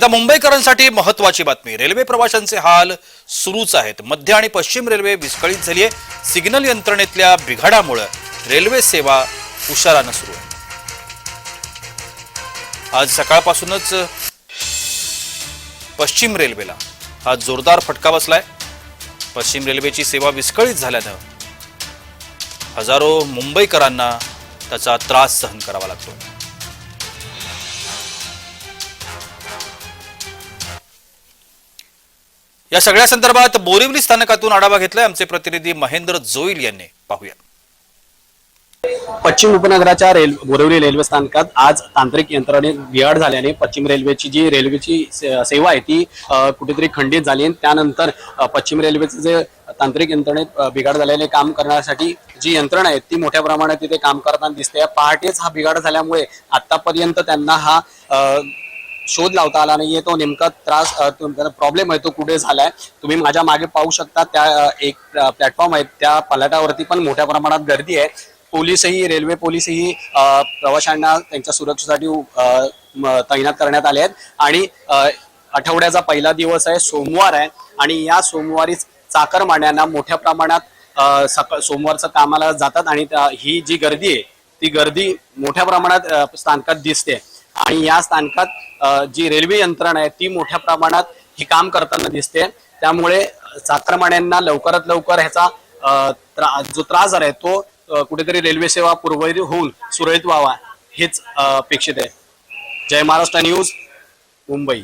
आता मुंबईकरांसाठी महत्वाची बातमी. रेल्वे प्रवाशांचे हाल सुरूच आहेत. मध्य आणि पश्चिम रेल्वे विस्कळीत झाली आहे सिग्नल यंत्रणेतल्या बिघाडामुळे रेल्वे सेवा उशारानं सुरू आहे. आज सकाळपासूनच पश्चिम रेल्वेला हा जोरदार फटका बसलाय. पश्चिम रेल्वेची सेवा विस्कळीत झाल्यानं हजारो मुंबईकरांना त्याचा त्रास सहन करावा लागतो या सगळ्या संदर्भात बोरिवली स्थानकातून आढावा घेतलाय आमचे प्रतिनिधी महेंद्र जोईल यांनी. पाहूया. पश्चिम उपनगराच्या रेल बोरिवली रेल्वे स्थानकात आज तांत्रिक यंत्रणेत बिघाड झाल्याने पश्चिम रेल्वेची जी रेल्वेची सेवा आहे ती कुठेतरी खंडित झाली आणि त्यानंतर पश्चिम रेल्वेचे जे तांत्रिक यंत्रणेत बिघाड झालेले काम करण्यासाठी जी यंत्रणा आहे ती मोठ्या प्रमाणात तिथे काम करताना दिसते. पहाटेच हा बिघाड झाल्यामुळे आतापर्यंत त्यांना हा शोध लावता आला नाहीये तो नेमका त्रास प्रॉब्लेम आहे तो कुठे झालाय? तुम्ही माझ्या मागे पाहू शकता त्या एक प्लॅटफॉर्म आहे त्या पलाटावरती पण मोठ्या प्रमाणात गर्दी आहे. पोलीसही रेल्वे पोलीसही प्रवाशांना त्यांच्या सुरक्षेसाठी तैनात करण्यात आले आहेत. आणि आठवड्याचा पहिला दिवस आहे सोमवार आहे. आणि या सोमवारीच चाकरमान्यांना मोठ्या प्रमाणात सकाळ सोमवारचं कामाला जातात. आणि त्या- ही जी गर्दी आहे ती गर्दी मोठ्या प्रमाणात स्थानकात दिसते. आणि या स्थानकात जी रेल्वे यंत्रणा आहे ती मोठ्या प्रमाणात हे काम करताना दिसते. त्यामुळे चाकरमान्यांना लवकरात लवकर ह्याचा त्रा- जो त्रास झालाय तो कुठेतरी रेल्वे सेवा पूर्ववत होऊन सुरळीत व्हावा हेच अपेक्षित आहे. जय महाराष्ट्र न्यूज मुंबई.